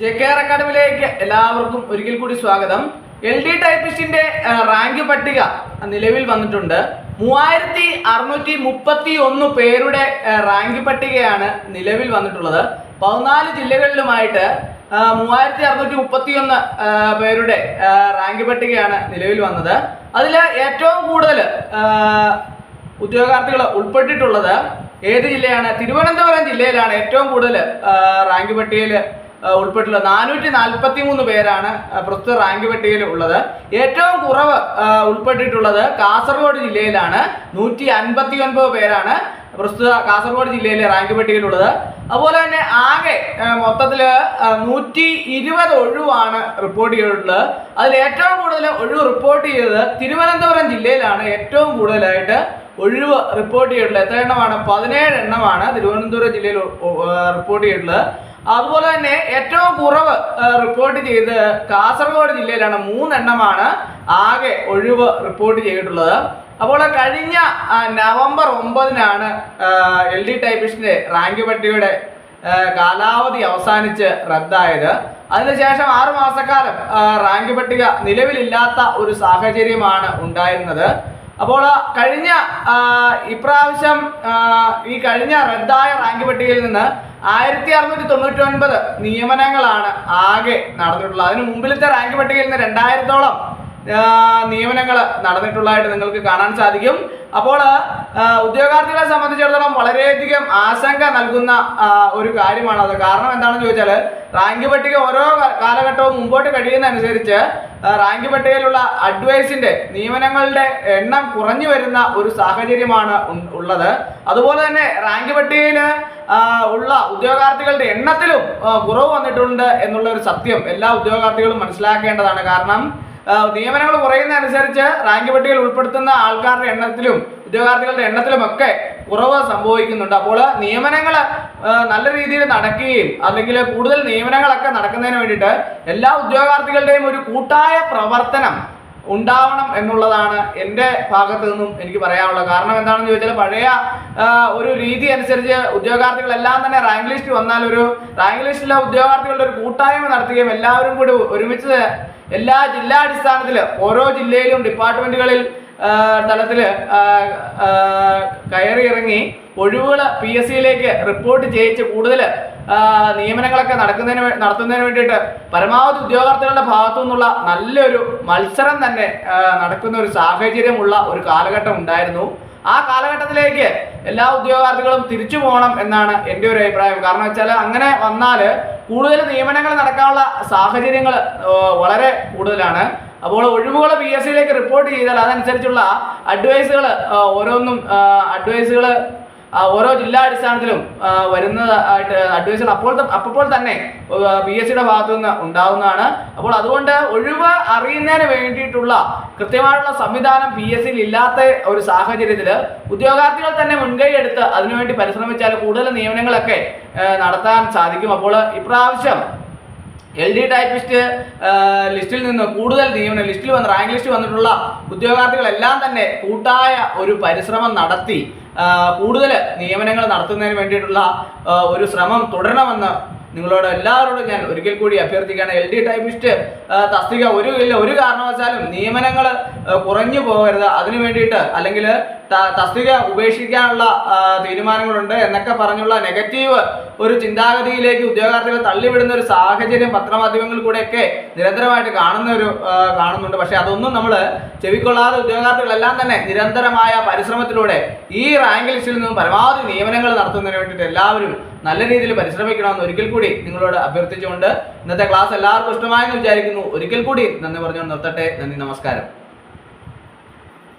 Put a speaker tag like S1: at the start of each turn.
S1: J K R അക്കാഡമിയിലേക്ക് എല്ലാവർക്കും ഒരിക്കൽ കൂടി സ്വാഗതം. എൽ ഡി ടൈപ്പിസ്റ്റിന്റെ റാങ്ക് പട്ടിക നിലവിൽ വന്നിട്ടുണ്ട്. മൂവായിരത്തി അറുന്നൂറ്റി മുപ്പത്തി ഒന്ന് പേരുടെ റാങ്ക് പട്ടികയാണ് നിലവിൽ വന്നിട്ടുള്ളത്. പതിനാല് ജില്ലകളിലുമായിട്ട് മൂവായിരത്തി അറുന്നൂറ്റി മുപ്പത്തി ഒന്ന് പേരുടെ റാങ്ക് പട്ടികയാണ് നിലവിൽ വന്നത്. അതിൽ ഏറ്റവും കൂടുതൽ ഉദ്യോഗാർത്ഥികൾ ഉൾപ്പെട്ടിട്ടുള്ളത് ഏത് ജില്ലയാണ്? തിരുവനന്തപുരം ജില്ലയിലാണ് ഏറ്റവും കൂടുതൽ റാങ്ക് പട്ടികയിൽ ഉൾപ്പെട്ടുള്ളത് നാനൂറ്റി നാൽപ്പത്തി മൂന്ന് പേരാണ് പ്രസ്തുത റാങ്ക് പട്ടികയിൽ ഉള്ളത്. ഏറ്റവും കുറവ് ഉൾപ്പെട്ടിട്ടുള്ളത് കാസർഗോഡ് ജില്ലയിലാണ്. നൂറ്റി അൻപത്തി ഒൻപത് പേരാണ് പ്രസ്തുത കാസർഗോഡ് ജില്ലയിലെ റാങ്ക് പട്ടികയിലുള്ളത് അതുപോലെ തന്നെ ആകെ മൊത്തത്തിൽ നൂറ്റി ഇരുപത് ഒഴിവാണ് റിപ്പോർട്ട് ചെയ്തിട്ടുള്ളത്. അതിൽ ഏറ്റവും കൂടുതൽ ഒഴിവ് റിപ്പോർട്ട് ചെയ്തത് തിരുവനന്തപുരം ജില്ലയിലാണ് ഏറ്റവും കൂടുതലായിട്ട് ഒഴിവ് റിപ്പോർട്ട് ചെയ്തിട്ടുള്ളത്. എത്ര എണ്ണമാണ് പതിനേഴ് എണ്ണമാണ് തിരുവനന്തപുരം ജില്ലയിൽ റിപ്പോർട്ട് ചെയ്തിട്ടുള്ളത്. അതുപോലെ തന്നെ ഏറ്റവും കുറവ് റിപ്പോർട്ട് ചെയ്ത് കാസർഗോഡ് ജില്ലയിലാണ് മൂന്നെണ്ണമാണ് ആകെ ഒഴിവ് റിപ്പോർട്ട് ചെയ്തിട്ടുള്ളത്. അപ്പോൾ കഴിഞ്ഞ നവംബർ ഒമ്പതിനാണ് എൽ ഡി ടൈപ്പിസ്റ്റിന്റെ റാങ്ക് പട്ടികയുടെ കാലാവധി അവസാനിച്ച് റദ്ദായത്. അതിനുശേഷം ആറു മാസക്കാലം റാങ്ക് പട്ടിക നിലവിലില്ലാത്ത ഒരു സാഹചര്യമാണ് ഉണ്ടായിരുന്നത്. അപ്പോൾ കഴിഞ്ഞ ഇപ്രാവശ്യം ഈ കഴിഞ്ഞ റദ്ദായ റാങ്ക് പട്ടികയിൽ നിന്ന് ആയിരത്തി അറുന്നൂറ്റി തൊണ്ണൂറ്റി ഒൻപത് നിയമനങ്ങളാണ് ആകെ നടന്നിട്ടുള്ളത്. അതിന് മുമ്പിലത്തെ റാങ്ക് പട്ടികയിൽ നിന്ന് രണ്ടായിരത്തോളം നിയമനങ്ങൾ നടന്നിട്ടുള്ളതായിട്ട് നിങ്ങൾക്ക് കാണാൻ സാധിക്കും. അപ്പോൾ ഉദ്യോഗാർത്ഥികളെ സംബന്ധിച്ചിടത്തോളം വളരെയധികം ആശങ്ക നൽകുന്ന ഒരു കാര്യമാണ് അത്. കാരണം എന്താണെന്ന് ചോദിച്ചാൽ റാങ്ക് പട്ടിക ഓരോ കാലഘട്ടവും മുമ്പോട്ട് കഴിയുന്നതനുസരിച്ച് റാങ്ക് പട്ടികയിലുള്ള അഡ്വൈസിന്റെ നിയമനങ്ങളുടെ എണ്ണം കുറഞ്ഞു വരുന്ന ഒരു സാഹചര്യമാണ് ഉള്ളത്. അതുപോലെ തന്നെ റാങ്ക് പട്ടികയിൽ ഉള്ള ഉദ്യോഗാർത്ഥികളുടെ എണ്ണത്തിലും കുറവ് വന്നിട്ടുണ്ട് എന്നുള്ള ഒരു സത്യം എല്ലാ ഉദ്യോഗാർത്ഥികളും മനസ്സിലാക്കേണ്ടതാണ്. കാരണം നിയമനങ്ങൾ കുറയുന്നതനുസരിച്ച് റാങ്ക് പട്ടികയിൽ ഉൾപ്പെടുത്തുന്ന ആൾക്കാരുടെ എണ്ണത്തിലും ഉദ്യോഗാർത്ഥികളുടെ എണ്ണത്തിലും ഒക്കെ കുറവ് സംഭവിക്കുന്നുണ്ട്. അപ്പോൾ നിയമനങ്ങൾ നല്ല രീതിയിൽ നടക്കുകയും അല്ലെങ്കിൽ കൂടുതൽ നിയമനങ്ങളൊക്കെ നടക്കുന്നതിന് വേണ്ടിയിട്ട് എല്ലാ ഉദ്യോഗാർത്ഥികളുടെയും ഒരു കൂട്ടായ പ്രവർത്തനം ഉണ്ടാവണം എന്നുള്ളതാണ് എന്റെ ഭാഗത്തു നിന്നും എനിക്ക് പറയാനുള്ളത്. കാരണം എന്താണെന്ന് ചോദിച്ചാൽ പഴയ ഒരു രീതി അനുസരിച്ച് ഉദ്യോഗാർത്ഥികളെല്ലാം തന്നെ റാങ്ക് ലിസ്റ്റ് വന്നാൽ ഒരു റാങ്ക് ലിസ്റ്റിലെ ഉദ്യോഗാർത്ഥികളുടെ ഒരു കൂട്ടായ്മ നടത്തുകയും എല്ലാവരും കൂടി ഒരുമിച്ച് എല്ലാ ജില്ലാ ജില്ലാടിസ്ഥാനത്തിൽ ഓരോ ജില്ലയിലും ഡിപ്പാർട്ട്മെന്റുകളിൽ തലത്തിൽ കയറി ഇറങ്ങി ഒഴിവുകൾ പി എസ് സിയിലേക്ക് റിപ്പോർട്ട് ചെയ്യിച്ച് കൂടുതൽ നിയമനങ്ങളൊക്കെ നടക്കുന്നതിന് നടത്തുന്നതിന് വേണ്ടിയിട്ട് പരമാവധി ഉദ്യോഗാർത്ഥികളുടെ ഭാഗത്തു നിന്നുള്ള നല്ലൊരു മത്സരം തന്നെ നടക്കുന്ന ഒരു സാഹചര്യമുള്ള ഒരു കാലഘട്ടം ഉണ്ടായിരുന്നു. ആ കാലഘട്ടത്തിലേക്ക് എല്ലാ ഉദ്യോഗാർത്ഥികളും തിരിച്ചു പോകണം എന്നാണ് എന്റെ ഒരു അഭിപ്രായം. കാരണം വെച്ചാൽ അങ്ങനെ വന്നാൽ കൂടുതൽ നിയമനങ്ങൾ നടക്കാനുള്ള സാഹചര്യങ്ങൾ വളരെ കൂടുതലാണ്. അപ്പോൾ ഒഴിവുകൾ പി എസ് സിയിലേക്ക് റിപ്പോർട്ട് ചെയ്താൽ അതനുസരിച്ചുള്ള അഡ്വൈസുകൾ ഓരോന്നും അഡ്വൈസുകൾ ഓരോ ജില്ലാ അടിസ്ഥാനത്തിലും വരുന്നതായിട്ട് അഡ്വൈസുകൾ അപ്പോൾ അപ്പോൾ തന്നെ പി എസ് സിയുടെ ഭാഗത്തു നിന്ന് ഉണ്ടാവുന്നതാണ്. അപ്പോൾ അതുകൊണ്ട് ഒഴിവ് അറിയുന്നതിന് വേണ്ടിയിട്ടുള്ള കൃത്യമായിട്ടുള്ള സംവിധാനം പി എസ് സിയിൽ ഇല്ലാത്ത ഒരു സാഹചര്യത്തിൽ ഉദ്യോഗാർത്ഥികൾ തന്നെ മുൻകൈ എടുത്ത് അതിനുവേണ്ടി പരിശ്രമിച്ചാൽ കൂടുതൽ നിയമനങ്ങളൊക്കെ നടത്താൻ സാധിക്കും. അപ്പോൾ ഇപ്രാവശ്യം എൽ ഡി ടൈപ്പിസ്റ്റ് ലിസ്റ്റിൽ നിന്ന് കൂടുതൽ നിയമനം ലിസ്റ്റിൽ വന്ന് റാങ്ക് ലിസ്റ്റ് വന്നിട്ടുള്ള ഉദ്യോഗാർത്ഥികളെല്ലാം തന്നെ കൂട്ടായ ഒരു പരിശ്രമം നടത്തി കൂടുതൽ നിയമനങ്ങൾ നടത്തുന്നതിന് വേണ്ടിയിട്ടുള്ള ഒരു ശ്രമം തുടരണമെന്ന് നിങ്ങളോട് എല്ലാവരോടും ഞാൻ ഒരിക്കൽ കൂടി അഭ്യർത്ഥിക്കുകയാണ്. എൽ ഡി ടൈപ്പിസ്റ്റ് തസ്തിക ഒരു ഇല്ല ഒരു കാരണവശാലും നിയമനങ്ങൾ കുറഞ്ഞു പോകരുത്. അതിനു വേണ്ടിയിട്ട് അല്ലെങ്കിൽ തസ്തിക ഉപേക്ഷിക്കാനുള്ള തീരുമാനങ്ങളുണ്ട് എന്നൊക്കെ പറഞ്ഞുള്ള നെഗറ്റീവ് ഒരു ചിന്താഗതിയിലേക്ക് ഉദ്യോഗാർത്ഥികൾ തള്ളിവിടുന്ന ഒരു സാഹചര്യം പത്രമാധ്യമങ്ങളിൽ കൂടെയൊക്കെ നിരന്തരമായിട്ട് കാണുന്ന ഒരു കാണുന്നുണ്ട്. പക്ഷേ അതൊന്നും നമ്മൾ ചെവിക്കൊള്ളാതെ ഉദ്യോഗാർത്ഥികളെല്ലാം തന്നെ നിരന്തരമായ പരിശ്രമത്തിലൂടെ ഈ റാങ്ക് ലിസ്റ്റിൽ നിന്നും പരമാവധി നിയമനങ്ങൾ നടത്തുന്നതിന് വേണ്ടിയിട്ട് എല്ലാവരും നല്ല രീതിയിൽ പരിശ്രമിക്കണമെന്ന് ഒരിക്കൽ കൂടി നിങ്ങളോട് അഭ്യർത്ഥിച്ചുകൊണ്ട് ഇന്നത്തെ ക്ലാസ് എല്ലാവർക്കും ഇഷ്ടമായെന്ന് വിചാരിക്കുന്നു. ഒരിക്കൽ കൂടി നന്ദി പറഞ്ഞുകൊണ്ട് നിർത്തട്ടെ. നന്ദി നമസ്കാരം.